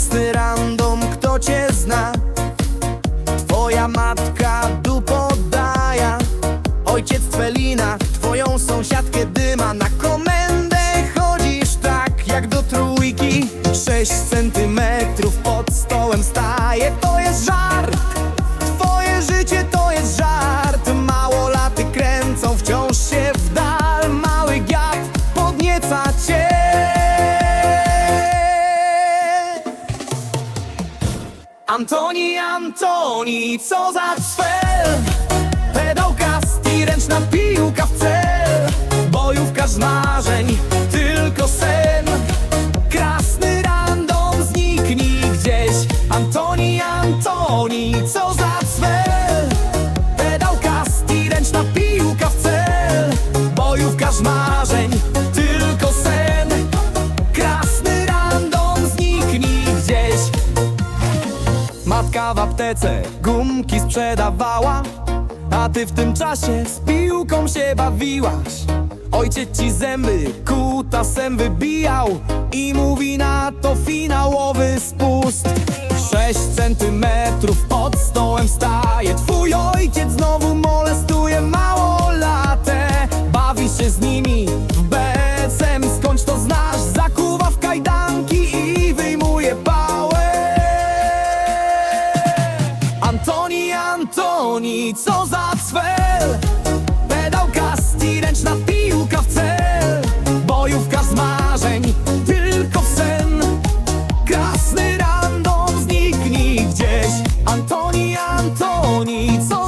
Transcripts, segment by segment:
Krasny random, kto cię zna? Twoja matka dupodaja Ojciec Felina, twoją sąsiadkę dyma. Na komendę chodzisz tak jak do trójki. Sześć centymetrów Antoni, Antoni, co za cfel Pedał kasti, ręczna piłka w cel. Bojówka z marzeń, tylko sen. Krasny random, zniknij gdzieś. Antoni, Antoni, co za cfel Pedał kasti, ręczna piłka w cel. Bojówka z marzeń, Matka w aptece gumki sprzedawała A ty w tym czasie z piłką się bawiłaś. Ojciec ci zęby kutasem wybijał I mówi na to finałowy spust. Sześć centymetrów pod stołem staje Twój Antoni, co za cwel. Pedał kasti, ręczna piłka w cel. Bojówka z marzeń, tylko w sen. Krasny random zniknij gdzieś. Antoni, Antoni, co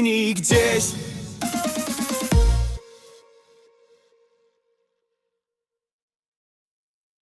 zniknij gdzieś